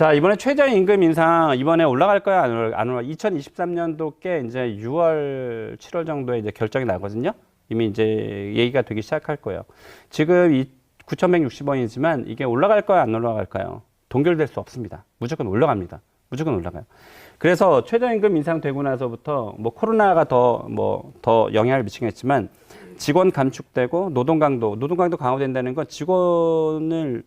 자, 이번에 최저임금 인상 이번에 올라갈 거야 안 올라? 안 올라? 2023년도께 이제 6월, 7월 정도에 이제 결정이 나거든요. 이미 이제 얘기가 되기 시작할 거예요. 지금 이 9,160원이지만 이게 올라갈 거야 안 올라갈까요? 동결될 수 없습니다. 무조건 올라갑니다. 무조건 올라가요. 그래서 최저임금 인상되고 나서부터 뭐 코로나가 더 뭐 더 영향을 미치겠지만 직원 감축되고 노동 강도, 노동 강도 강화된다는 건 직원을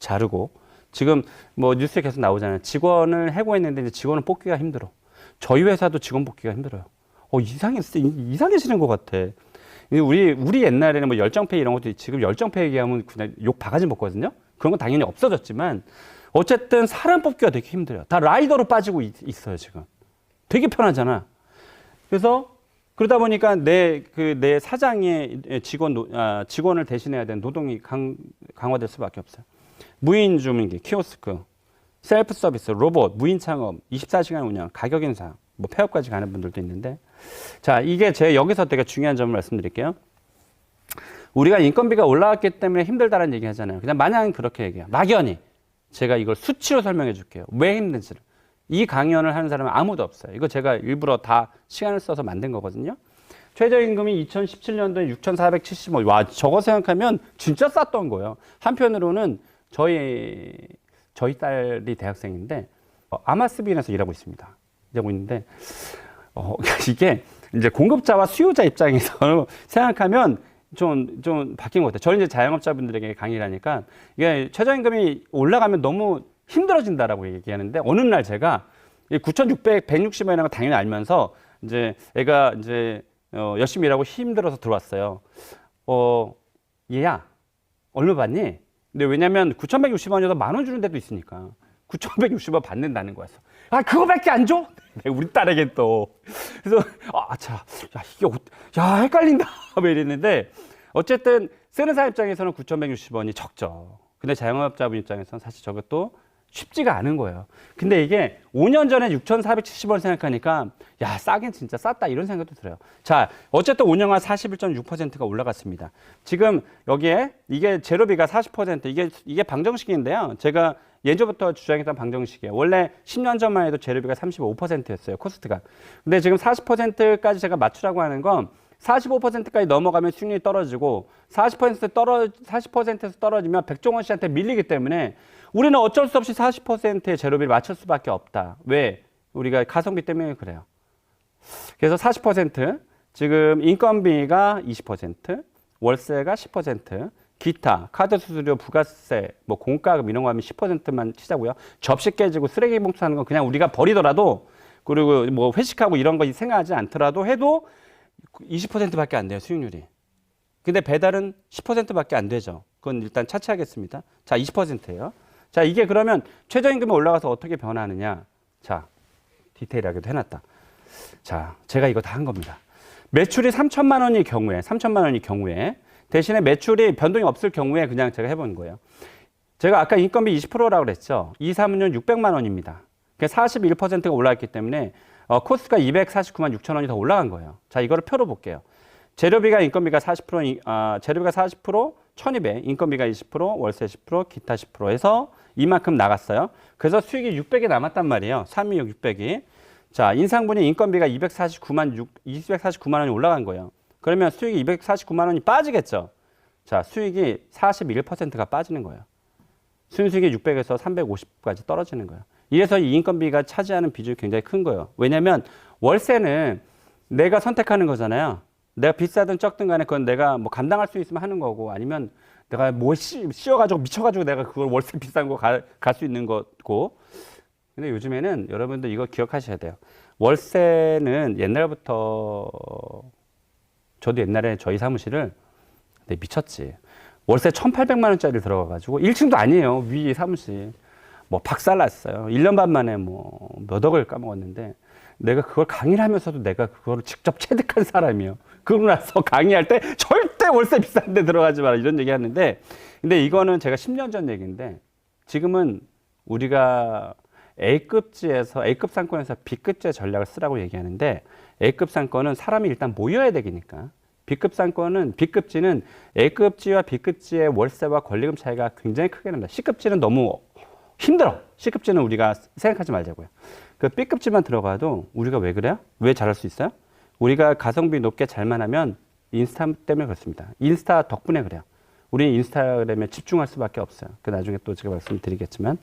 자르고 지금 뭐 뉴스에 계속 나오잖아요. 직원을 해고했는데 이제 직원을 뽑기가 힘들어. 저희 회사도 직원 뽑기가 힘들어요. 어 이상했어, 이상해지는 것 같아. 이 우리 우리 옛날에는 뭐 열정페이 이런 것도 지금 열정페이 얘기하면 그냥 욕 바가지 먹거든요. 그런 건 당연히 없어졌지만 어쨌든 사람 뽑기가 되게 힘들어요. 다 라이더로 빠지고 있, 있어요 지금. 되게 편하잖아. 그래서 그러다 보니까 내 그 내 사장의 직원 노- 아, 직원을 대신해야 되는 노동이 강, 강화될 수밖에 없어요. 무인 주민기, 키오스크, 셀프 서비스, 로봇, 무인 창업, 24시간 운영, 가격 인상, 뭐 폐업까지 가는 분들도 있는데 자 이게 제 여기서 되게 중요한 점을 말씀드릴게요. 우리가 인건비가 올라왔기 때문에 힘들다는 얘기 하잖아요. 그냥 마냥 그렇게 얘기해요. 막연히 제가 이걸 수치로 설명해 줄게요. 왜 힘든지를. 이 강연을 하는 사람은 아무도 없어요. 이거 제가 일부러 다 시간을 써서 만든 거거든요. 최저임금이 2017년도에 6,470원. 와, 저거 생각하면 진짜 쌌던 거예요. 한편으로는 저희, 저희 딸이 대학생인데, 어, 아마스빈에서 일하고 있습니다. 일하고 있는데, 어, 이게 이제 공급자와 수요자 입장에서 생각하면 좀, 좀 바뀐 것 같아요. 저는 이제 자영업자분들에게 강의를 하니까 이게 최저임금이 올라가면 너무 힘들어진다라고 얘기하는데 어느 날 제가 9,600, 160원이라는 거 당연히 알면서 이제 애가 이제 어, 열심히 일하고 힘들어서 들어왔어요. 어, 얘야, 얼마 받니? 근데 왜냐면 9,160원이어도 만 원 주는 데도 있으니까 9,160원 받는다는 거였어. 아, 그거밖에 안 줘? 우리 딸에게 또. 그래서, 아, 자, 야, 이게, 어, 야, 헷갈린다. 뭐 이랬는데, 어쨌든, 쓰는 사람 입장에서는 9,160원이 적죠. 근데 자영업자분 입장에서는 사실 저것도 쉽지가 않은 거예요. 근데 이게 5년 전에 6,470원 생각하니까, 야, 싸긴 진짜 쌌다. 이런 생각도 들어요. 자, 어쨌든 5년간 41.6%가 올라갔습니다. 지금 여기에 이게 제로비가 40%, 이게, 이게 방정식인데요. 제가 예전부터 주장했던 방정식이에요. 원래 10년 전만 해도 재료비가 35%였어요. 코스트가. 근데 지금 40%까지 제가 맞추라고 하는 건 45%까지 넘어가면 수익률이 떨어지고 40% 떨어 40%에서 떨어지면 백종원 씨한테 밀리기 때문에 우리는 어쩔 수 없이 40%의 재료비를 맞출 수밖에 없다. 왜? 우리가 가성비 때문에 그래요. 그래서 40% 지금 인건비가 20%, 월세가 10%, 기타, 카드 수수료, 부가세, 뭐 공과금 이런 거 하면 10%만 치자고요. 접시 깨지고 쓰레기 봉투 하는 건 그냥 우리가 버리더라도 그리고 뭐 회식하고 이런 거 생각하지 않더라도 해도 20%밖에 안 돼요, 수익률이. 근데 배달은 10%밖에 안 되죠. 그건 일단 차치하겠습니다. 자, 20%예요. 자, 이게 그러면 최저임금이 올라가서 어떻게 변하느냐? 자, 디테일하게도 해놨다. 자, 제가 이거 다 한 겁니다. 매출이 3천만 원일 경우에, 3천만 원일 경우에 대신에 매출이 변동이 없을 경우에 그냥 제가 해본 거예요. 제가 아까 인건비 20%라고 그랬죠. 2, 3년 600만 원입니다. 그러니까 41%가 올라왔기 때문에 어, 코스트가 249만 6천 원이 더 올라간 거예요. 자, 이거를 표로 볼게요. 재료비가 인건비가 40%, 아, 재료비가 40%, 1200, 인건비가 20%, 월세 10%, 기타 10% 해서 이만큼 나갔어요. 그래서 수익이 600이 남았단 말이에요. 3위 600이. 자, 인상분이 인건비가 249만 6, 249만 원이 올라간 거예요. 그러면 수익이 249만 원이 빠지겠죠. 자, 수익이 41%가 빠지는 거예요. 순수익이 600에서 350까지 떨어지는 거예요. 이래서 이 인건비가 차지하는 비중이 굉장히 큰 거예요. 왜냐하면 월세는 내가 선택하는 거잖아요. 내가 비싸든 적든 간에 그건 내가 뭐 감당할 수 있으면 하는 거고 아니면 내가 뭐 씌- 씌워가지고 미쳐가지고 내가 그걸 월세 비싼 거 갈 수 있는 거고. 근데 요즘에는 여러분들 이거 기억하셔야 돼요. 월세는 옛날부터 저도 옛날에 저희 사무실을 네, 미쳤지. 월세 1,800만 원짜리 들어가가지고 1층도 아니에요. 위 사무실. 뭐 박살났어요. 1년 반 만에 뭐 몇 억을 까먹었는데 내가 그걸 강의를 하면서도 내가 그거를 직접 체득한 사람이에요. 그러고 나서 강의할 때 절대 월세 비싼 데 들어가지 마라 이런 얘기 하는데 근데 이거는 제가 10년 전 얘기인데 지금은 우리가 A급지에서 A급 상권에서 B급지의 전략을 쓰라고 얘기하는데 A급 상권은 사람이 일단 모여야 되니까 B급 상권은 B급지는 A급지와 B급지의 월세와 권리금 차이가 굉장히 크게 납니다. C급지는 너무 힘들어. C급지는 우리가 생각하지 말자고요. 그 B급지만 들어가도 우리가 왜 그래요? 왜 잘할 수 있어요? 우리가 가성비 높게 잘만 하면 인스타 때문에 그렇습니다. 인스타 덕분에 그래요. 우리는 인스타그램에 집중할 수밖에 없어요. 그 나중에 또 제가 말씀드리겠지만